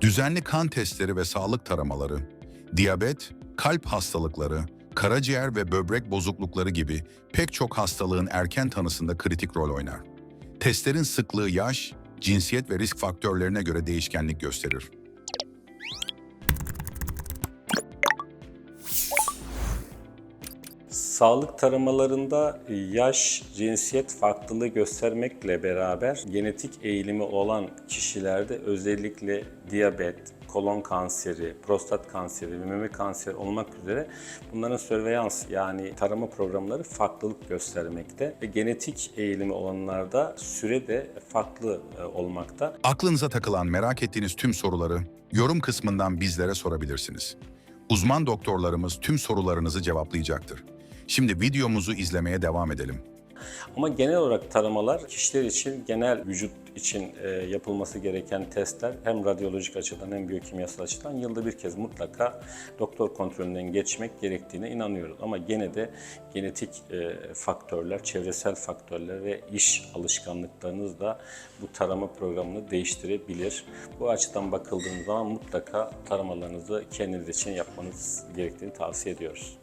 Düzenli kan testleri ve sağlık taramaları, diyabet, kalp hastalıkları, karaciğer ve böbrek bozuklukları gibi pek çok hastalığın erken tanısında kritik rol oynar. Testlerin sıklığı yaş, cinsiyet ve risk faktörlerine göre değişkenlik gösterir. Sağlık taramalarında yaş, cinsiyet farklılığı göstermekle beraber genetik eğilimi olan kişilerde özellikle diyabet, kolon kanseri, prostat kanseri ve meme kanseri olmak üzere bunların surveillance yani tarama programları farklılık göstermekte ve genetik eğilimi olanlarda süre de farklı e, olmakta. Aklınıza takılan merak ettiğiniz tüm soruları yorum kısmından bizlere sorabilirsiniz. Uzman doktorlarımız tüm sorularınızı cevaplayacaktır. Şimdi videomuzu izlemeye devam edelim. Ama genel olarak taramalar kişiler için genel vücut için e, yapılması gereken testler hem radyolojik açıdan hem biyokimyasal açıdan yılda bir kez mutlaka doktor kontrolünden geçmek gerektiğine inanıyoruz. Ama gene de genetik e, faktörler, çevresel faktörler ve iş alışkanlıklarınız da bu tarama programını değiştirebilir. Bu açıdan bakıldığınız zaman mutlaka taramalarınızı kendiniz için yapmanız gerektiğini tavsiye ediyoruz.